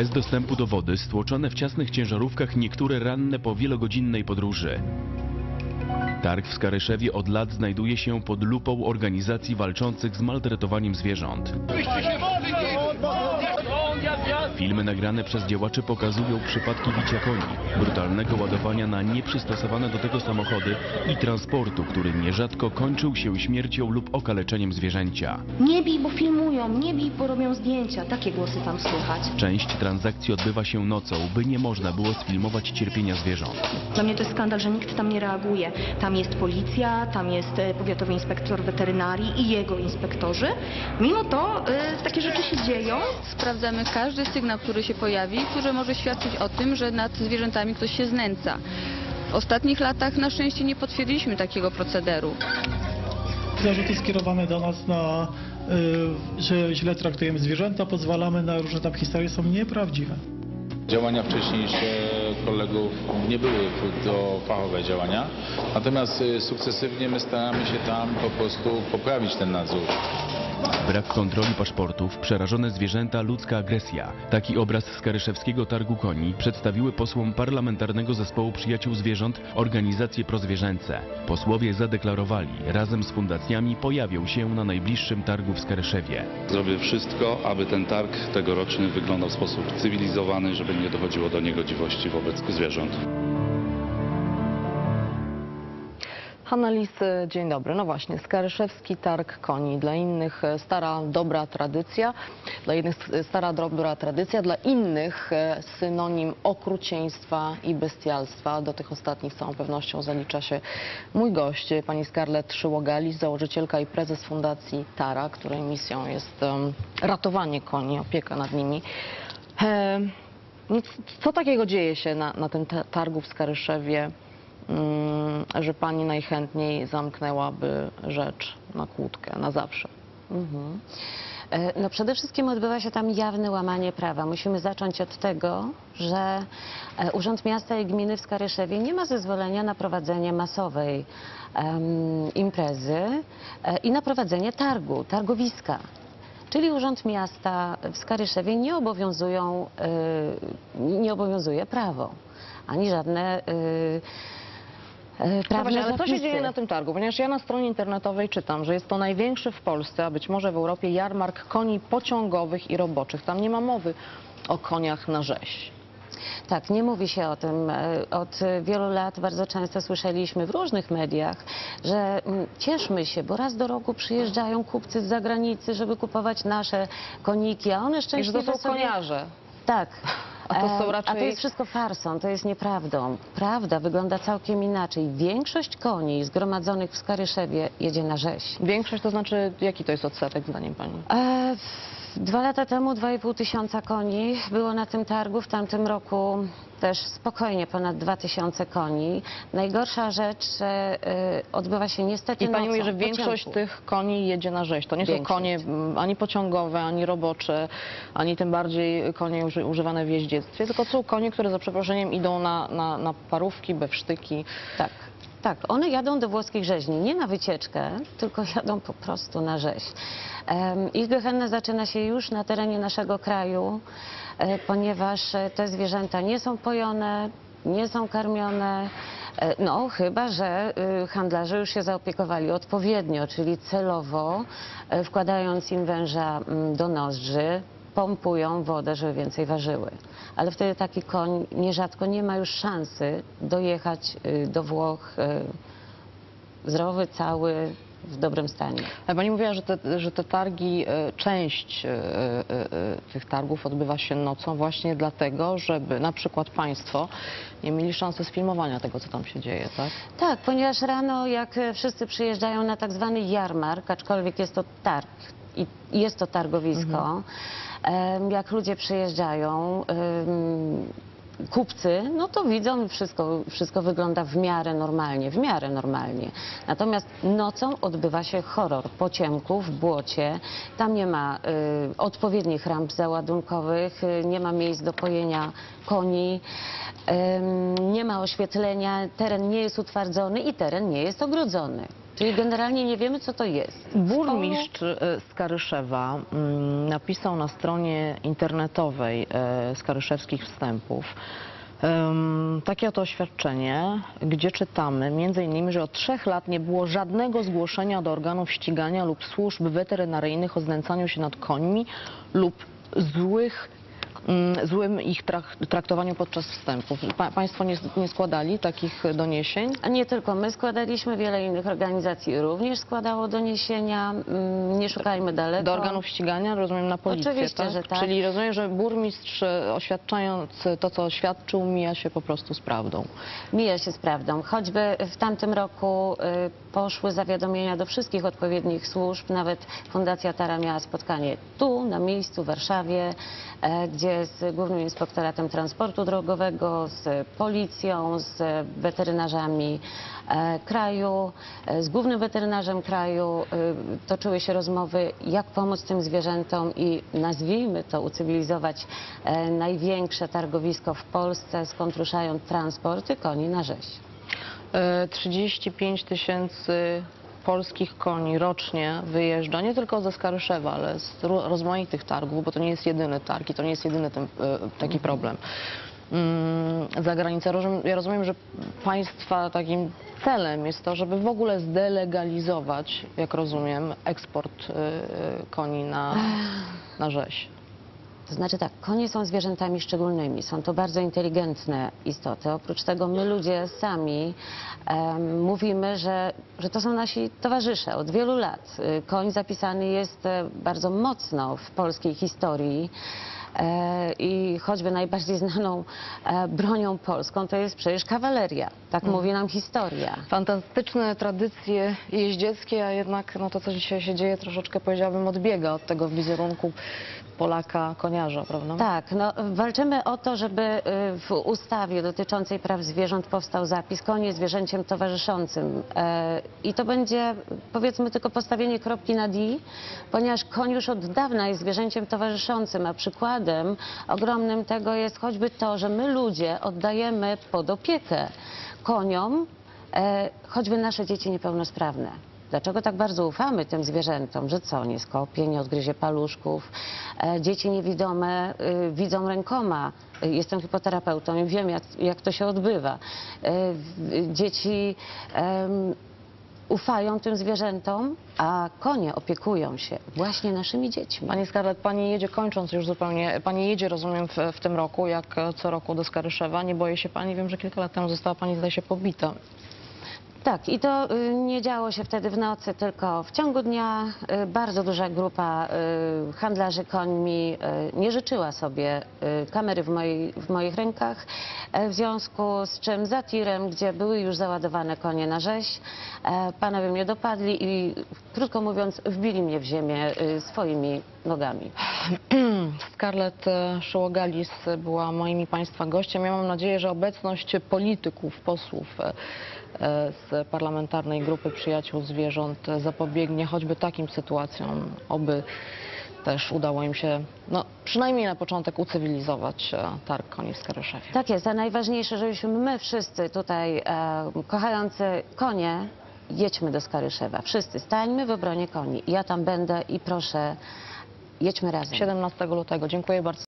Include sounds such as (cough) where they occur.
Bez dostępu do wody, stłoczone w ciasnych ciężarówkach niektóre ranne po wielogodzinnej podróży. Targ w Skaryszewie od lat znajduje się pod lupą organizacji walczących z maltretowaniem zwierząt. Filmy nagrane przez działaczy pokazują przypadki bicia koni, brutalnego ładowania na nieprzystosowane do tego samochody i transportu, który nierzadko kończył się śmiercią lub okaleczeniem zwierzęcia. Nie bij, bo filmują, nie bij, bo robią zdjęcia. Takie głosy tam słychać. Część transakcji odbywa się nocą, by nie można było sfilmować cierpienia zwierząt. Dla mnie to jest skandal, że nikt tam nie reaguje. Tam jest policja, tam jest e, powiatowy inspektor weterynarii i jego inspektorzy. Mimo to e, takie rzeczy się dzieją. Sprawdzamy każdy sygnał, który się pojawi, który może świadczyć o tym, że nad zwierzętami ktoś się znęca. W ostatnich latach na szczęście nie potwierdziliśmy takiego procederu. Zarzuty skierowane do nas na, y, że źle traktujemy zwierzęta, pozwalamy na różne tam historie, są nieprawdziwe. Działania wcześniejsze kolegów nie były to fachowe działania, natomiast y, sukcesywnie my staramy się tam po prostu poprawić ten nadzór. Brak kontroli paszportów, przerażone zwierzęta, ludzka agresja. Taki obraz z Karyszewskiego Targu Koni przedstawiły posłom Parlamentarnego Zespołu Przyjaciół Zwierząt organizacje prozwierzęce. Posłowie zadeklarowali, razem z fundacjami pojawią się na najbliższym targu w Skaryszewie. Zrobię wszystko, aby ten targ tegoroczny wyglądał w sposób cywilizowany, żeby nie dochodziło do niegodziwości wobec zwierząt. Hanna Lis, dzień dobry. No właśnie, Skaryszewski Targ Koni. Dla innych e, stara, dobra tradycja, dla innych e, stara, dobra tradycja, dla innych e, synonim okrucieństwa i bestialstwa. Do tych ostatnich z całą pewnością zalicza się mój gość, pani Scarlett Szyłogalis, założycielka i prezes Fundacji Tara, której misją jest ratowanie koni, opieka nad nimi. Co takiego dzieje się na, na tym ta- targu w Skaryszewie? Mm, że pani najchętniej zamknęłaby rzecz na kłódkę, na zawsze. Mhm. E, No przede wszystkim odbywa się tam jawne łamanie prawa. Musimy zacząć od tego, że e, Urząd Miasta i Gminy w Skaryszewie nie ma zezwolenia na prowadzenie masowej em, imprezy e, i na prowadzenie targu, targowiska. Czyli Urząd Miasta w Skaryszewie nie obowiązują, nie obowiązuje prawo, ani żadne e, e, No prawne właśnie, ale co się zapisy. dzieje na tym targu? Ponieważ ja na stronie internetowej czytam, że jest to największy w Polsce, a być może w Europie, jarmark koni pociągowych i roboczych. Tam nie ma mowy o koniach na rzeź. Tak, nie mówi się o tym. E, Od wielu lat bardzo często słyszeliśmy w różnych mediach, że mm, cieszmy się, bo raz do roku przyjeżdżają kupcy z zagranicy, żeby kupować nasze koniki, a one I że szczęśliwie to są sobie... koniarze. Tak. A to są E, A raczej- to jest wszystko farsą, to jest nieprawdą. Prawda wygląda całkiem inaczej. Większość koni zgromadzonych w Skaryszewie jedzie na rzeź. Większość to znaczy, jaki to jest odsetek zdaniem pani? E, Dwa lata temu 2,5 tysiąca koni było na tym targu. W tamtym roku też spokojnie ponad 2 tysiące koni. Najgorsza rzecz, y, odbywa się niestety I pani nocą, mówi, że większość ciemku. tych koni jedzie na rzeź. To nie są Większość. konie ani pociągowe, ani robocze, ani tym bardziej konie uży, używane w jeździectwie, tylko są konie, które za przeproszeniem idą na, na, na parówki, bewsztyki. Tak. Tak, one jadą do włoskich rzeźni, nie na wycieczkę, tylko (laughs) jadą po prostu na rzeź. Ich gehenna zaczyna się już na terenie naszego kraju, e, ponieważ e, te zwierzęta nie są pojone, nie są karmione, e, no chyba, że y, handlarze już się zaopiekowali odpowiednio, czyli celowo wkładając im węża mm, do nozdrzy, pompują wodę, żeby więcej ważyły. Ale wtedy taki koń nierzadko nie ma już szansy dojechać y, do Włoch y, zdrowy, cały, w dobrym stanie. Ale Pani mówiła, że te, że te targi, e, część tych targów odbywa się nocą właśnie dlatego, żeby na przykład Państwo nie mieli szansy sfilmowania tego, co tam się dzieje, tak? Tak, ponieważ rano jak wszyscy przyjeżdżają na tak zwany jarmark, aczkolwiek jest to targ i jest to targowisko, em, jak ludzie przyjeżdżają, kupcy, no to widzą wszystko, wszystko wygląda w miarę normalnie, w miarę normalnie. Natomiast nocą odbywa się horror po ciemku, w błocie. Tam nie ma y, odpowiednich ramp załadunkowych, y, nie ma miejsc do pojenia koni, nie ma oświetlenia, teren nie jest utwardzony i teren nie jest ogrodzony. Czyli generalnie nie wiemy, co to jest. Burmistrz e, Skaryszewa mm, napisał na stronie internetowej e, Skaryszewskich Wstępów em, takie oto oświadczenie, gdzie czytamy między innymi, że od trzech lat nie było żadnego zgłoszenia do organów ścigania lub służb weterynaryjnych o znęcaniu się nad końmi lub złych złym ich trak- traktowaniu podczas wstępów. Pa, państwo nie, nie składali takich doniesień? A nie tylko my składaliśmy, wiele innych organizacji również składało doniesienia. Mm, Nie szukajmy daleko. Do organów ścigania, rozumiem, na policję, Oczywiście, tak? że tak. Czyli rozumiem, że burmistrz e, oświadczając to, co oświadczył, mija się po prostu z prawdą. Mija się z prawdą. Choćby w tamtym roku y, poszły zawiadomienia do wszystkich odpowiednich służb, nawet Fundacja Tara miała spotkanie tu, na miejscu w Warszawie, e, z Głównym Inspektoratem Transportu Drogowego, z policją, z weterynarzami e, kraju, e, z głównym weterynarzem kraju y, toczyły się rozmowy, jak pomóc tym zwierzętom i nazwijmy to, ucywilizować e, największe targowisko w Polsce, skąd ruszają transporty koni na rzeź. E, 35 tysięcy polskich koni rocznie wyjeżdża, nie tylko ze Skaryszewa, ale z ro- rozmaitych targów, bo to nie jest jedyny targ i to nie jest jedyny ten, e, taki problem. Mm, Za granicę. Ja rozumiem, że państwa takim celem jest to, żeby w ogóle zdelegalizować, jak rozumiem, eksport e, koni na, na rzeź. To znaczy tak, konie są zwierzętami szczególnymi, są to bardzo inteligentne istoty. Oprócz tego my ludzie sami em, mówimy, że, że to są nasi towarzysze od wielu lat. Y, Koń zapisany jest e, bardzo mocno w polskiej historii. E, I choćby najbardziej znaną e, bronią polską to jest przecież kawaleria. Tak mówi nam historia. Fantastyczne tradycje jeździeckie, a jednak no to, co dzisiaj się dzieje, troszeczkę powiedziałabym odbiega od tego wizerunku Polaka koniarza, prawda? Tak, no, walczymy o to, żeby y, w ustawie dotyczącej praw zwierząt powstał zapis jest zwierzęciem towarzyszącym. E, I to będzie powiedzmy tylko postawienie kropki nad i, ponieważ koń już od dawna jest zwierzęciem towarzyszącym, a przykładem ogromnym tego jest choćby to, że my ludzie oddajemy pod opiekę koniom e, choćby nasze dzieci niepełnosprawne. Dlaczego tak bardzo ufamy tym zwierzętom, że co, nie skopie, nie odgryzie paluszków. E, dzieci niewidome y, widzą rękoma. Y, Jestem hipoterapeutą i wiem, jak, jak to się odbywa. E, dzieci em, ufają tym zwierzętom, a konie opiekują się właśnie naszymi dziećmi. Pani Skarlet, pani jedzie, kończąc już zupełnie, pani jedzie, rozumiem, w, w tym roku, jak co roku do Skaryszewa. Nie boję się pani, wiem, że kilka lat temu została pani, zdaje się, pobita. Tak, i to y, nie działo się wtedy w nocy, tylko w ciągu dnia. Y, bardzo duża grupa y, handlarzy końmi nie życzyła sobie kamery w, mojej, w moich rękach, e, w związku z czym za tirem, gdzie były już załadowane konie na rzeź, e, panowie mnie dopadli i krótko mówiąc wbili mnie w ziemię swoimi nogami. (clears throat) Scarlett e, Szołogalis była moim i Państwa gościem. Ja mam nadzieję, że obecność polityków, posłów e, e, z parlamentarnej grupy przyjaciół zwierząt zapobiegnie choćby takim sytuacjom, oby też udało im się, no przynajmniej na początek ucywilizować targ koni w Skaryszewie. Tak jest, a najważniejsze, żebyśmy my wszyscy tutaj e, kochający konie jedźmy do Skaryszewa. Wszyscy stańmy w obronie koni. Ja tam będę i proszę, jedźmy razem. 17 lutego. Dziękuję bardzo.